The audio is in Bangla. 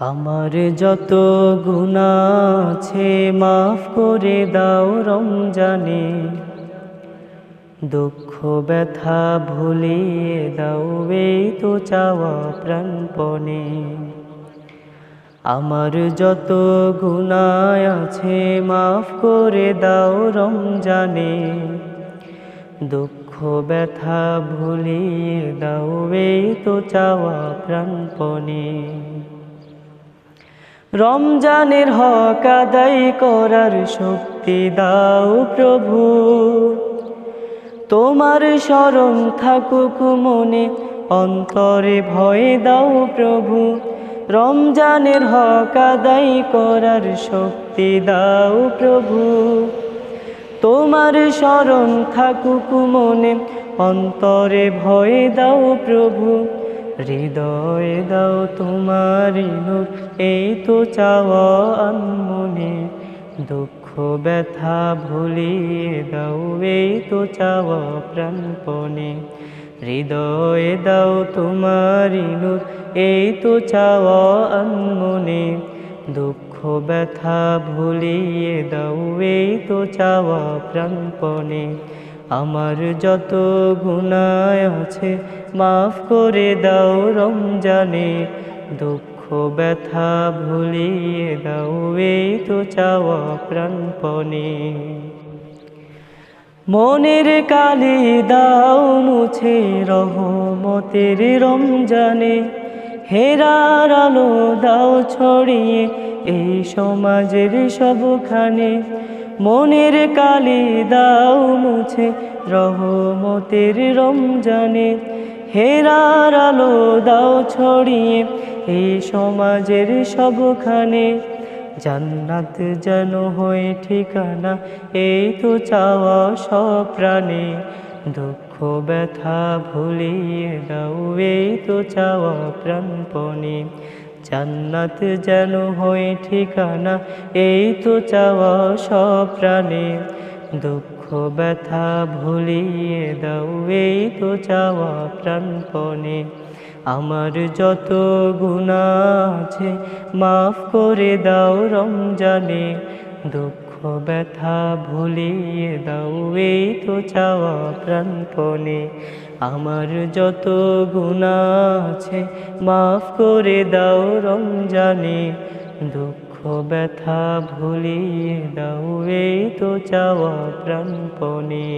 আমার যত গুণা আছে, মাফ করে দাও রমজানে। দুঃখ, ব্যথা ভুলিয়ে দাও, এই তো চাওয়া প্রাণপণে। আমার যত গুণায় আছে, মাফ করে দাও রমজানে। দুঃখ, ব্যথা ভুলিয়ে দাও, এই তো চাওয়া প্রাণপণে। রমজানের হক আদায় করার শক্তি দাও প্রভু। তোমার স্মরণ থাকুক মনে, অন্তরে ভয় দাও প্রভু। রমজানের হক আদায় করার শক্তি দাও প্রভু। তোমার স্মরণ থাকুক মনে, অন্তরে ভয় দাও প্রভু। হৃদয়ে দাও তোমার নূর, এই তো চাওয়া আনমনে। দুঃখ, ব্যথা ভুলিয়ে দাও, এই তো চাওয়া প্রাণপণে। হৃদয়ে দাও তোমার নূর, এই তো চাওয়া আনমনে। দুঃখ, ব্যথা ভুলিয়ে দাও, এই তো চাওয়া প্রাণপণে। আমার যত গুণায় আছে, মাফ করে দাও রমজানে। দুঃখ, ব্যথা ভুলিয়ে দাও, এই তো চাওয়া প্রাণপণে। মনের কালি দাও মুছে রহমতের রমজানে। হেরার আলো দাও ছড়িয়ে, এই সমাজের সবখানে। মনের কালি দাও মুছে, রহমতের রমজানে। হেরার আলো দাও ছড়িয়ে এই সমাজের সবখানে। জান্নাত যেন হয়ে ঠিকানা এই তো চাওয়া সব প্রাণে দুঃখ ব্যথা ভুলিয়ে দাও এই তো চাওয়া প্রাণপণে। জান্নাত যেন হয়ে ঠিকানা, এই তো চাওয়া সব প্রাণে। দুঃখ, ব্যথা ভুলিয়ে দাও, এই তো চাওয়া প্রাণপণে। আমার যত গুণা আছে, মাফ করে দাও রমজানে। দুঃখ ব্যথা ভুলিয়ে দাও, এই তো চাওয়া প্রাণপণে আমার যত গুণা আছে, মাফ করে দাও রমজানে। দুঃখ ব্যথা ভুলিয়ে দাও, এই তো চাওয়া প্রাণপণে